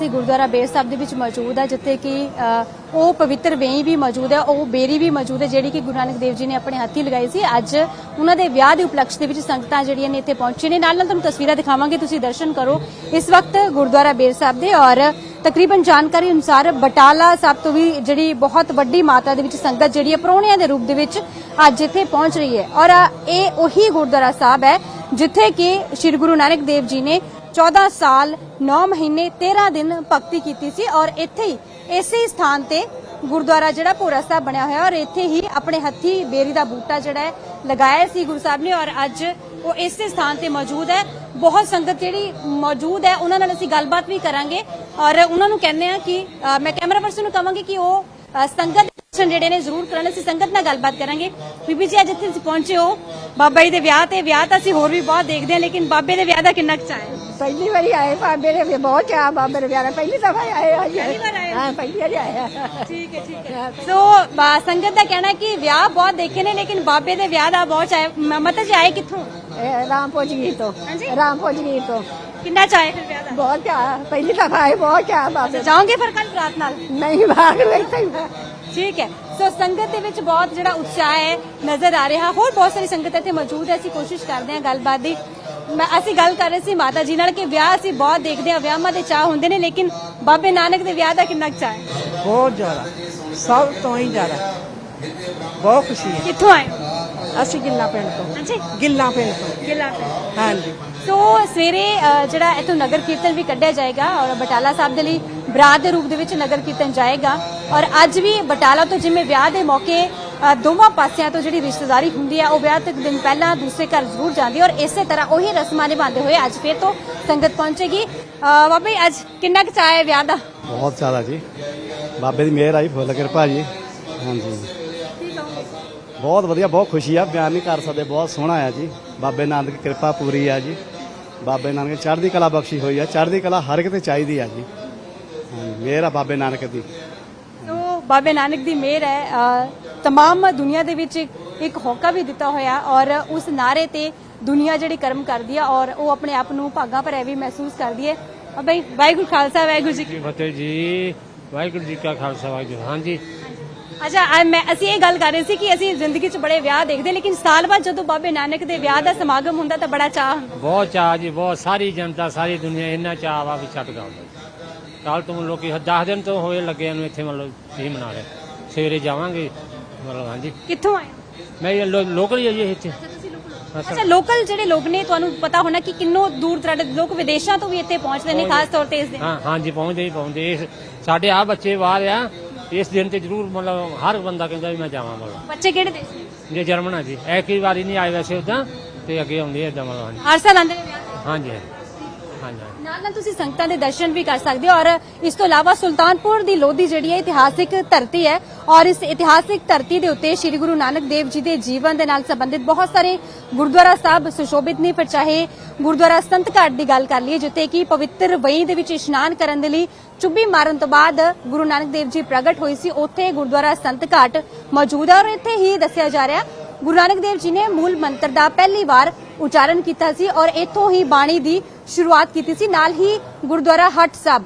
ਅਸੀਂ ਗੁਰਦੁਆਰਾ ਬੇਰ ਸਾਹਿਬ ਦੇ ਵਿੱਚ ਮੌਜੂਦ ਆ, ਜਿੱਥੇ ਕਿ ਉਹ ਪਵਿੱਤਰ ਵੇਈ ਵੀ ਮੌਜੂਦ ਹੈ ਉਹ ਬੇਰੀ ਵੀ ਮੌਜੂਦ ਹੈ ਜਿਹੜੀ ਕਿ ਗੁਰੂ ਨਾਨਕ ਦੇਵ ਜੀ ਨੇ ਆਪਣੇ ਹੱਥੀਂ ਲਗਾਈ ਸੀ। ਅੱਜ ਉਹਨਾਂ ਦੇ ਵਿਆਹ ਦੇ ਉਪਲਕਸ਼ ਦੇ ਵਿੱਚ ਸੰਗਤਾਂ ਜਿਹੜੀਆਂ ਨੇ ਇੱਥੇ ਪਹੁੰਚੀਆਂ ਨੇ। ਨਾਲ ਨਾਲ ਤੁਹਾਨੂੰ ਤਸਵੀਰਾਂ ਦਿਖਾਵਾਂਗੇ, ਤੁਸੀਂ ਦਰਸ਼ਨ ਕਰੋ ਇਸ ਵਕਤ ਗੁਰਦੁਆਰਾ ਬੇਰ ਸਾਹਿਬ ਦੇ ਔਰ ਤਕਰੀਬਨ ਜਾਣਕਾਰੀ ਅਨੁਸਾਰ ਬਟਾਲਾ ਸਾਹਿਬ ਤੋਂ ਵੀ ਜਿਹੜੀ ਬਹੁਤ ਵੱਡੀ ਮਾਤਰਾ ਦੇ ਵਿੱਚ ਸੰਗਤ ਜਿਹੜੀ ਹੈ ਪ੍ਰਾਹੁਣਿਆਂ ਦੇ ਰੂਪ ਦੇ ਵਿੱਚ ਅੱਜ ਇੱਥੇ ਪਹੁੰਚ ਰਹੀ ਹੈ। ਔਰ ਇਹ ਉਹੀ ਗੁਰਦੁਆਰਾ ਸਾਹਿਬ ਹੈ, ਜਿੱਥੇ ਕਿ ਸ੍ਰੀ ਗੁਰੂ ਨਾਨਕ ਦੇਵ ਜੀ ਨੇ 14 ਸਾਲ 9 ਮਹੀਨੇ 13 ਦਿਨ ਭਗਤੀ ਕੀਤੀ ਸੀ ਔਰ ਇੱਥੇ ਹੀ ਇਸੇ ਸਥਾਨ ਤੇ ਗੁਰਦੁਆਰਾ ਜਿਹੜਾ ਭੋਰਾ ਸਾਹਿਬ ਬਣਿਆ ਹੋਇਆ ਔਰ ਇੱਥੇ ਹੀ ਆਪਣੇ ਹੱਥੀ ਬੇਰੀ ਦਾ ਬੂਟਾ ਜਿਹੜਾ ਹੈ ਲਗਾਇਆ ਸੀ ਗੁਰੂ ਸਾਹਿਬ ਨੇ ਔਰ ਅੱਜ ਉਹ ਇਸੇ ਸਥਾਨ ਤੇ ਮੌਜੂਦ ਹੈ। ਬਹੁਤ ਸੰਗਤ ਜਿਹੜੀ ਮੌਜੂਦ ਹੈ, ਉਹਨਾਂ ਨਾਲ ਅਸੀਂ ਗੱਲਬਾਤ ਵੀ ਕਰਾਂਗੇ ਔਰ ਉਹਨਾਂ ਨੂੰ ਕਹਿੰਦੇ ਆ ਕਿ ਮੈਂ ਕੈਮਰਾ ਪਰਸਨ ਨੂੰ ਕਹਾਂਗੀ ਕਿ ਉਹ ਸੰਗਤ ਜਿਹੜੇ ਨੇ ਜ਼ਰੂਰ ਕਰਨ ਅਸੀਂ ਸੰਗਤ ਨਾਲ ਗੱਲਬਾਤ ਕਰਾਂਗੇ। ਬੀਬੀ ਜੀ ਅੱਜ ਇੱਥੇ ਤੁਸੀਂ ਪਹੁੰਚੇ ਹੋ। ਬਾਬਾ ਜੀ ਦੇ ਵਿਆਹ ਤੇ ਵਿਆਹ ਤਾਂ ਅਸੀਂ ਹੋਰ ਵੀ ਬਹੁਤ ਦੇਖਦੇ ਹਾਂ ਲੇਕਿਨ ਬਾਬੇ ਦੇ ਵਿਆਹ ਦਾ ਕਿੰਨਾ ਕੁ ਚਾਅ ਹੈ? ਪਹਿਲੀ ਵਾਰੀ ਆਏ ਬਾਬੇ ਦੇ ਬਹੁਤ ਚਾਹ ਬਾਬੇ ਦੇ ਵਿਆਹ ਪਹਿਲੀ ਦਫਾ ਆਏ ਹਾਂ ਪਹਿਲੀ ਵਾਰ ਆਏ ਹੋ? ਹਾਂ ਪਹਿਲੀ ਵਾਰੀ ਆਏ ਹਾਂ। ਠੀਕ ਹੈ ਠੀਕ ਹੈ। ਸੋ ਬਾ- ਸੰਗਤ ਦਾ ਕਹਿਣਾ ਹੈ ਕਿ ਵਿਆਹ ਬਹੁਤ ਦੇਖੇ ਨੇ ਲੇਕਿਨ ਬਾਬੇ ਦੇ ਵਿਆਹ ਦਾ ਬਹੁਤ ਚਾਹ ਹੈ। ਮ- ਮਤਲਬ ਜੀ ਆਏ ਕਿੱਥੋਂ? ਇਹ ਰਾਮਪੁਰ ਜੀ ਤੋਂ। ਹਾਂਜੀ? ਰਾਮਪੁਰ ਜੀ ਤੋਂ। ਕਿੰਨਾ ਚਾਹ ਹੈ ਫਿਰ ਵਿਆਹ ਦਾ? ਬਹੁਤ ਚਾਹ ਪਹਿਲੀ ਦਫਾ ਆਏ ਬਹੁਤ ਚਾਹ ਬਾਬੇ ਜਾਓਗੇ ਫਿਰ ਕੱਲ ਰਾਤ ਨਾਲ? ਨਹੀਂ ਬਾਹਰ ਇੱਥੇ ਹੀ ਮੈਂ। ਠੀਕ ਹੈ। ਸੋ ਸੰਗਤ ਦੇ ਵਿੱਚ ਬਹੁਤ ਜਿਹੜਾ ਉਤਸ਼ਾਹ ਹੈ ਨਜ਼ਰ ਆ ਰਿਹਾ। ਹੋਰ ਬਹੁਤ ਸਾਰੀ ਸੰਗਤ ਇੱਥੇ ਮੌਜੂਦ ਹੈ। ਅਸੀਂ ਕੋਸ਼ਿਸ਼ ਕਰਦੇ ਹਾਂ ਗੱਲਬਾਤ ਦੀ। ਮੈਂ ਅਸੀਂ ਗੱਲ ਕਰ ਰਹੇ ਸੀ ਮਾਤਾ ਜੀ ਨਾਲ ਕਿ ਵਿਆਹ ਅਸੀਂ ਬਹੁਤ ਦੇਖਦੇ ਹਾਂ। ਵਿਆਹਾਂ ਦੇ ਚਾਹ ਹੁੰਦੇ ਨੇ ਲੇਕਿਨ ਬਾਬੇ ਨਾਨਕ ਦੇ ਵਿਆਹ ਦਾ ਕਿੰਨਾ ਕੁ ਚਾਹ ਹੈ? ਬਹੁਤ ਜ਼ਿਆਦਾ। ਸਭ ਤੋਂ ਹੀ ਜ਼ਿਆਦਾ। ਬਹੁਤ ਖੁਸ਼ੀ ਹੈ। ਕਿੱਥੋਂ ਆਏ? ਅਸੀਂ ਗਿੱਲਾ ਪਿੰਡ ਤੋਂ। ਹਾਂਜੀ। ਗਿੱਲਾ ਪਿੰਡ ਤੋਂ। ਗਿਲਾ ਹਾਂਜੀ। ਸੋ ਸਵੇਰੇ ਅ, ਜਿਹੜਾ ਇਥੋਂ ਨਗਰ ਕੀਰਤਨ ਵੀ ਕੱਢਿਆ ਜਾਏਗਾ ਔਰ ਬਟਾਲਾ ਸਾਹਿਬ ਦੇ ਲਈ ਬਰਾਤ ਦੇ ਰੂਪ ਦੇ ਵਿੱਚ ਨਗਰ ਕੀਰਤਨ ਜਾਏਗਾ ਔਰ ਅੱਜ ਵੀ ਬਟਾਲਾ ਤੋਂ ਜਿਵੇਂ ਵਿਆਹ ਦੇ ਮੌਕੇ ਅ, ਦੋਵਾਂ ਪਾਸਿਆਂ ਤੋਂ ਜਿਹੜੀ ਰਿਸ਼ਤੇਦਾਰੀ ਹੁੰਦੀ ਹੈ ਉਹ ਵਿਆਹ ਤੋਂ ਇੱਕ ਦਿਨ ਪਹਿਲਾਂ ਦੂਸਰੇ ਘਰ ਜ਼ਰੂਰ ਜਾਂਦੀ ਹੈ ਔਰ ਇਸੇ ਤਰ੍ਹਾਂ ਉਹੀ ਰਸਮਾਂ ਨਿਭਾਉਂਦੇ ਹੋਏ ਅੱਜ ਫਿਰ ਤੋਂ ਸੰਗਤ ਪਹੁੰਚੇਗੀ। ਅ, ਬਾਬਾ ਜੀ ਅੱਜ ਕਿੰਨਾ ਕੁ ਚਾਅ ਹੈ ਵਿਆਹ ਦਾ? ਬਹੁਤ ਜ਼ਿਆਦਾ ਜੀ। ਬਾਬੇ ਦੀ ਮਿਹਰ ਆਈ ਫੁੱਲ ਕਿਰਪਾ ਜੀ। ਹਾਂਜੀ। ਬਹੁਤ ਵਧੀਆ ਬਹੁਤ ਖੁਸ਼ੀ ਆ। ਬਿਆਨ ਨਹੀਂ ਕਰ ਸਕਦੇ ਬਹੁਤ ਸੋਹਣਾ ਆ ਜੀ। ਬਾਬੇ ਨਾਨਕ ਦੀ ਕਿਰਪਾ ਪੂਰੀ ਆ ਜੀ। ਬਾਬੇ ਨਾਨਕ ਨੇ ਚੜ੍ਹਦੀ ਕਲਾ ਬਖਸ਼ੀ ਹੋਈ ਆ। ਚੜ੍ਹਦੀ ਕਲਾ ਹਰ ਕਿਤੇ ਚਾਹੀਦੀ ਆ ਜੀ। ਆ ਬਾਬੇ ਨਾਨਕ ਦੀ। ਸੋ ਬਾਬੇ ਨਾਨਕ ਦੀ ਮਿਹਰ ਹੈ। ਤਮਾਮ ਦੁਨੀਆ ਦੇ ਵਿੱਚ ਇੱਕ- ਹੋਕਾ ਵੀ ਦਿੱਤਾ ਹੋਇਆ ਔਰ ਉਸ ਨਾਰੇ ਤੇ ਦੁਨੀਆ ਜਿਹੜੀ ਕਰਮ ਕਰਦੀ ਹੈ ਔਰ ਉਹ ਆਪਣੇ ਆਪ ਨੂੰ ਭਾਗਾ ਭਰਿਆ ਵੀ ਮਹਿਸੂਸ ਕਰਦੀ ਹੈ। ਬਈ ਵਾਹਿਗੁਰੂ ਖਾਲਸਾ ਵਾਹਿਗੁਰੂ ਜੀ ਕੀ ਜੀ ਫਤਿਹ ਜੀ। ਵਾਹਿਗੁਰੂ ਜੀ ਕਾ ਖਾਲਸਾ ਵਾਹਿਗੁਰੂ ਹਾਂਜੀ। ਅੱਛਾ ਅੱਜ ਮੈਂ ਅਸੀਂ ਇਹ ਗੱਲ ਕਰ ਰਹੇ ਸੀ ਕਿ ਅਸੀਂ ਜ਼ਿੰਦਗੀ 'ਚ ਬੜੇ ਵਿਆਹ ਦੇਖਦੇ ਲੇਕਿਨ ਸਾਲ ਬਾਅਦ ਜਦੋਂ ਬਾਬੇ ਨਾਨਕ ਦੇ ਵਿਆਹ ਦਾ ਸਮਾਗਮ ਹੁੰਦਾ ਤਾਂ ਬੜਾ ਚਾਹ ਹੁੰਦਾ। ਬਹੁਤ ਚਾਅ ਜੀ ਬਹੁਤ। ਸਾਰੀ ਜਨਤਾ ਸਾਰੀ ਦੁਨੀਆ ਇੰਨਾ ਚਾਅ ਵਾ ਵੀ ਛੱਡਦਾ ਹੁੰਦਾ ਕੱਲ ਤੋਂ ਲੋਕੀ 10 ਦਿਨ ਤੋਂ ਹੋਏ ਲੱਗੇ ਨੂੰ ਇੱਥੇ ਮਤਲਬ ਇਹ ਮਨਾ ਰਹੇ। ਸਵੇਰੇ ਜਾਵਾਂਗੇ ਮਤਲਬ ਹਾਂਜੀ। ਕਿੱਥੋਂ ਆਏ ਮੈਂ ਇਹ ਲੋ- ਲੋਕਲ ਹੀ ਆ ਜੀ ਇੱਥੇ। ਅੱਛਾ ਲੋਕਲ ਜਿਹੜੇ ਲੋਕ ਨੇ ਤੁਹਾਨੂੰ ਪਤਾ ਹੋਣਾ ਕਿ ਕਿੰਨੋ ਦੂਰ ਦਰਾਡੇ ਦੇ ਲੋਕ ਵਿਦੇਸ਼ਾਂ ਤੋਂ ਵੀ ਇੱਥੇ ਪਹੁੰਚਦੇ ਨੇ ਖਾਸ ਤੌਰ ਤੇ ਇਸ ਦਿਨ। ਹਾਂ ਹਾਂਜੀ ਪਹੁੰਚਦੇ ਹੀ ਪਹੁੰਚਦੇ। ਸਾਡੇ ਆ ਬੱਚੇ ਬਾਹਰ ਆ ਇਸ ਦਿਨ ਤੇ ਜ਼ਰੂਰ ਮਤਲਬ ਹਰ ਬੰਦਾ ਕਹਿੰਦਾ ਵੀ ਮੈਂ ਜਾਵਾਂ ਮਤਲਬ ਬੱਚੇ ਕਿਹੜੇ ਦੇਸ਼ ਦੇ? ਜੇ ਜਰਮਨ ਆ ਜੀ। ਇਹ ਕਈ ਵਾਰੀ ਨਹੀਂ ਆਏ ਵੈਸੇ ਉਦਾਂ ਤੇ ਅੱਗੇ ਆਉਂਦੇ ਏਦਾਂ ਮਤਲਬ ਹਾਂਜੀ। ਹਰ ਸਾਲ ਆਉਂਦੇ ਨੇ ਵਿਆਹ ਤੇ? ਹਾਂਜੀ ਹਾਂਜੀ। ਹਾਂਜੀ ਨਾਲ ਨਾਲ ਤੁਸੀਂ ਸੰਗਤਾਂ ਦੇ ਦਰਸ਼ਨ ਵੀ ਕਰ ਸਕਦੇ ਹੋ ਔਰ ਇਸ ਤੋਂ ਇਲਾਵਾ ਸੁਲਤਾਨਪੁਰ ਦੀ ਲੋਧੀ ਜਿਹੜੀ ਹੈ ਇਤਿਹਾਸਿਕ ਧਰਤੀ ਹੈ ਔਰ ਇਸ ਇਤਿਹਾਸਿਕ ਧਰਤੀ ਦੇ ਉੱਤੇ ਸ੍ਰੀ ਗੁਰੂ ਨਾਨਕ ਦੇਵ ਜੀ ਦੇ ਜੀਵਨ ਦੇ ਨਾਲ ਸੰਬੰਧਿਤ ਬਹੁਤ ਸਾਰੇ ਗੁਰਦੁਆਰਾ ਸਾਹਿਬ ਸੁਸ਼ੋਭਿਤ ਨੇ ਫਿਰ ਚਾਹੇ ਗੁਰਦੁਆਰਾ ਸੰਤ ਘਾਟ ਦੀ ਗੱਲ ਕਰ ਲਈਏ, ਜਿੱਥੇ ਕਿ ਪਵਿੱਤਰ ਵਈ ਦੇ ਵਿੱਚ ਇਸ਼ਨਾਨ ਕਰਨ ਦੇ ਲਈ ਚੁੱਭੀ ਮਾਰਨ ਤੋਂ ਬਾਅਦ ਗੁਰੂ ਨਾਨਕ ਦੇਵ ਜੀ ਪ੍ਰਗਟ ਹੋਈ ਸੀ, ਉੱਥੇ ਗੁਰਦੁਆਰਾ ਸੰਤ ਘਾਟ ਮੌਜੂਦ ਹੈ ਔਰ ਇੱਥੇ ਹੀ ਦੱਸਿਆ ਜਾ ਰਿਹਾ ਗੁਰੂ ਨਾਨਕ ਦੇਵ ਜੀ ਨੇ ਮੂਲ ਮੰਤਰ ਦਾ ਪਹਿਲੀ ਵਾਰ ਉਚਾਰਨ ਕੀਤਾ ਸੀ ਔਰ ਇੱਥੋਂ ਹੀ ਬਾਣੀ ਦੀ ਸ਼ੁਰੂਆਤ ਕੀਤੀ ਸੀ। ਨਾਲ ਹੀ ਗੁਰਦੁਆਰਾ ਹਟ ਸਾਹਿਬ